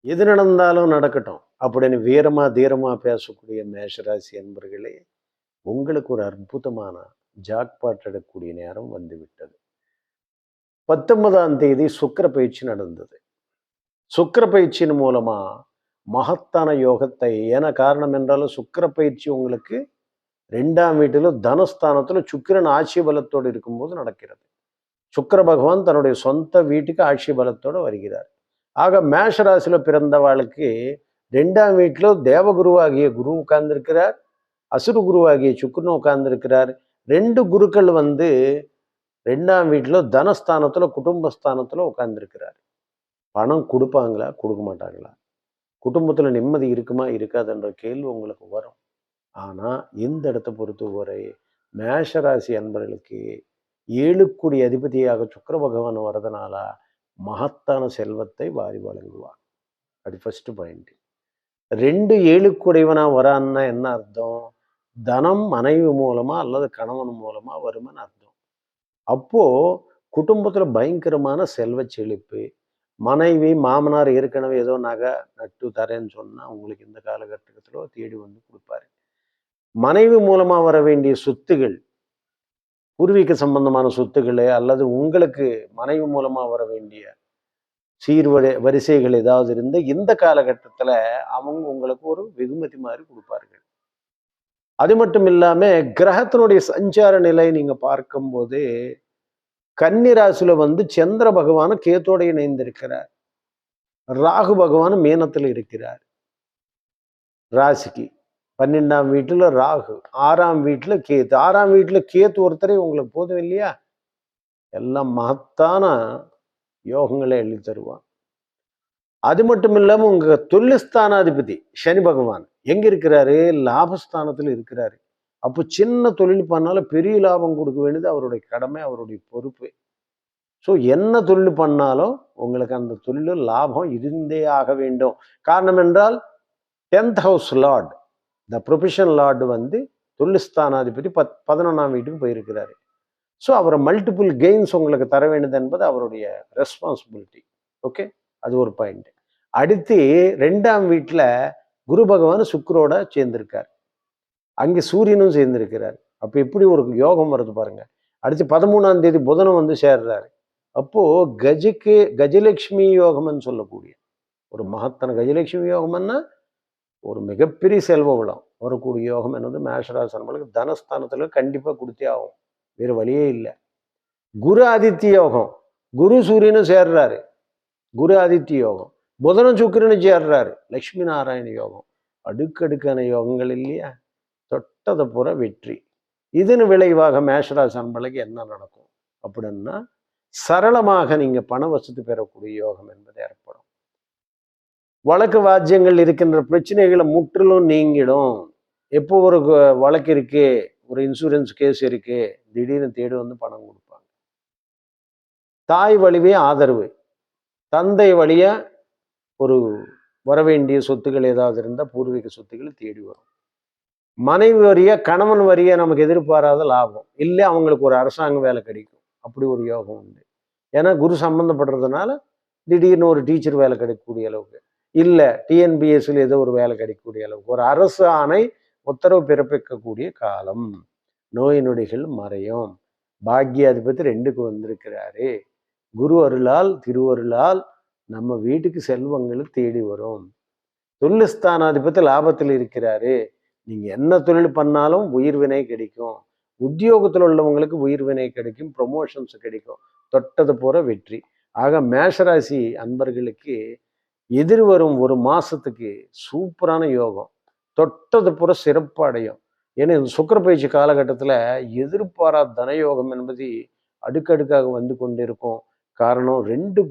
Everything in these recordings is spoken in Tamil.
எது நடந்தாலும் நடக்கட்டும். அப்படின்னு வீரமா தீரமா பேசக்கூடிய மேஷராசி என்பர்களே உங்களுக்கு ஒரு அற்புதமான ஜாக்பாட் எடுக்கக்கூடிய நேரம் வந்துவிட்டது. பத்தொன்பதாம் தேதி சுக்கிர பயிற்சி நடந்தது. சுக்கிர பயிற்சியின் மூலமா மகத்தான யோகத்தை ஏன காரணம் என்றாலும் சுக்கிர பயிற்சி உங்களுக்கு ரெண்டாம் வீட்டிலும் தனஸ்தானத்துல சுக்கிரன் ஆட்சி பலத்தோடு இருக்கும்போது நடக்கிறது. சுக்கிர பகவான் தன்னுடைய சொந்த வீட்டுக்கு ஆட்சி பலத்தோடு வருகிறார். ஆக மேஷ ராசியில பிறந்தவாளுக்கு ரெண்டாம் வீட்டில் தேவகுருவாகிய குரு உட்கார்ந்துருக்கிறார். அசுரு குருவாகிய சுக்குன்னு உட்கார்ந்துருக்கிறார். ரெண்டு குருக்கள் வந்து ரெண்டாம் வீட்டில் தனஸ்தானத்தில் குடும்பஸ்தானத்தில் உட்கார்ந்துருக்கிறார். பணம் கொடுப்பாங்களா? கொடுக்க மாட்டாங்களா? குடும்பத்தில் நிம்மதி இருக்குமா? இருக்காதுன்ற கேள்வி உங்களுக்கு வரும். ஆனால் இந்த இடத்தை பொறுத்தவரை மேஷராசி அன்பர்களுக்கு ஏழுக்குடி அதிபதியாக சுக்கர பகவான் வரதுனால மகத்தான செல்வத்தை வாரி வழங்குவான் அது ஃபஸ்ட்டு பாயிண்ட் ரெண்டு ஏழுக்குடையவனாக வரான்னா என்ன அர்த்தம்? தனம் மனைவி மூலமா அல்லது கணவன் மூலமா வருமான்னு அர்த்தம். அப்போ குடும்பத்தில் பயங்கரமான செல்வ செழிப்பு மனைவி மாமனார் ஏற்கனவே ஏதோ நகை நட்டு தரேன்னு சொன்னால் உங்களுக்கு இந்த காலகட்டத்திலோ தேடி வந்து கொடுப்பாரு. மனைவி மூலமாக வர வேண்டிய சொத்துகள் பூர்வீக சம்பந்தமான சொத்துக்களை அல்லது உங்களுக்கு மனைவி மூலமா வர வேண்டிய சீர்வரி வரிசைகள் ஏதாவது இருந்து இந்த காலகட்டத்துல அவங்க உங்களுக்கு ஒரு வெகுமதி மாதிரி கொடுப்பார்கள். அது மட்டும் இல்லாம கிரகத்தினுடைய சஞ்சார நிலை நீங்க பார்க்கும்போது கன்னிராசில வந்து சந்திர பகவான் கேத்தோட இணைந்திருக்கிறார். ராகு பகவான் மீனத்தில் இருக்கிறார். ராசிக்கு. பன்னெண்டாம் வீட்டில் ராகு ஆறாம் வீட்டில் கேத்து ஆறாம் வீட்டில் கேத்து ஒருத்தரே உங்களுக்கு போதும் இல்லையா? எல்லாம் மகத்தான யோகங்களை எழுதி தருவான். அது மட்டும் இல்லாமல் உங்கள் தொழில்ஸ்தானாதிபதி சனி பகவான் எங்கே இருக்கிறாரு? லாபஸ்தானத்தில் இருக்கிறாரு. அப்போ சின்ன தொழில் பண்ணாலும் பெரிய லாபம் கொடுக்க வேண்டியது அவருடைய கடமை அவருடைய பொறுப்பு. ஸோ என்ன தொழில் பண்ணாலும் உங்களுக்கு அந்த தொழிலில் லாபம் இருந்தே ஆக வேண்டும். காரணம் என்றால் tenth house lord the profession lord வந்து தொழில்ஸ்தானாதிபதி பத் பதினொன்றாம் வீட்டுக்கு போயிருக்கிறாரு. ஸோ அவரை மல்டிபிள் கெயின்ஸ் உங்களுக்கு தர வேண்டியது என்பது அவருடைய ரெஸ்பான்சிபிலிட்டி ஓகே அது ஒரு பாயிண்ட் அடுத்து ரெண்டாம் வீட்டில் குரு பகவான் சுக்கரோட சேர்ந்திருக்கார். அங்கே சூரியனும் சேர்ந்திருக்கிறார். அப்போ எப்படி ஒரு யோகம் வருது பாருங்க. அடுத்து பதிமூணாம் தேதி புதனும் வந்து சேர்றாரு. அப்போ கஜக்கு கஜலட்சுமி யோகம்னு சொல்லக்கூடிய ஒரு மகத்தான கஜலட்சுமி யோகம்னா ஒரு மிகப்பெரிய செல்வ வளம். வரக்கூடிய யோகம் என்னது மேஷராசி நம்மளுக்கு தனஸ்தானத்துல கண்டிப்பா கொடுத்தே ஆகும். வேறு வழியே இல்லை. குரு ஆதித்ய யோகம். குரு சூரியனும் சேர்றாரு. குரு ஆதித்ய யோகம். புதனும் சுக்கரனும் சேர்றாரு. லக்ஷ்மி நாராயண யோகம். அடுக்கடுக்கான யோகங்கள் இல்லையா? தொட்டதை புற வெற்றி. இதன் விளைவாக மேஷராசி அன்பளுக்கு என்ன நடக்கும்? அப்படின்னா சரளமாக நீங்க பண வசதி பெறக்கூடிய யோகம் என்பதை ஏற்படும். வழக்கு வாஜ்யங்கள் இருக்கின்ற பிரச்சனைகளை முற்றிலும் நீங்கிடும். எப்போ ஒரு வழக்கு இருக்கு ஒரு இன்சூரன்ஸ் கேஸ் இருக்கு திடீர்னு தேடி வந்து பணம் கொடுப்பாங்க. தாய் வழிவே ஆதரவு. தந்தை வழியா ஒரு வரவேண்டிய சொத்துக்கள் ஏதாவது இருந்தால் பூர்வீக சொத்துக்களை தேடி வரும். மனைவி வரியா கணவன் வரியா நமக்கு எதிர்பாராத லாபம். இல்லை அவங்களுக்கு ஒரு அரசாங்க வேலை கிடைக்கும். அப்படி ஒரு யோகம் உண்டு. ஏன்னா குரு சம்மந்தப்படுறதுனால திடீர்னு ஒரு டீச்சர் வேலை கிடைக்கக்கூடிய அளவுக்கு. இல்லை டிஎன்பிஎஸ்சியில் ஏதோ ஒரு வேலை கிடைக்கக்கூடிய அளவுக்கு ஒரு அரசு ஆணை உத்தரவு பிறப்பிக்கக்கூடிய காலம். நோய் நொடிகள் மறையும். பாக்யாதிபதி ரெண்டுக்கு வந்திருக்கிறாரு. குரு அருளால் திருவருளால் நம்ம வீட்டுக்கு செல்வங்கள் தேடி வரும். தொழில்ஸ்தானாதிபதி லாபத்தில் இருக்கிறாரு. நீங்கள் என்ன தொழில் பண்ணாலும் உயிர்வினை கிடைக்கும். உத்தியோகத்தில் உள்ளவங்களுக்கு உயிர்வினை கிடைக்கும். ப்ரொமோஷன்ஸ் கிடைக்கும். தொட்டது போகிற வெற்றி. ஆக மேஷராசி அன்பர்களுக்கு எதிர்வரும் ஒரு மாசத்துக்கு சூப்பரான யோகம். தொட்டது புற சிறப்பு அடையும். ஏன்னா இந்த சுக்கர பயிற்சி காலகட்டத்தில் எதிர்பாரா தனயோகம் என்பது அடுக்கடுக்காக வந்து கொண்டிருக்கும். காரணம் ரெண்டு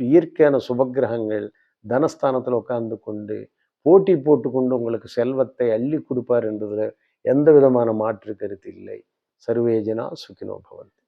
இயற்கையான சுபக்கிரகங்கள் தனஸ்தானத்தில் உட்கார்ந்து கொண்டு போட்டி போட்டுக்கொண்டு உங்களுக்கு செல்வத்தை அள்ளி கொடுப்பார் என்றதில் எந்த விதமான மாற்று கருத்து இல்லை. சர்வேஜனா சுகினோ பவந்தி.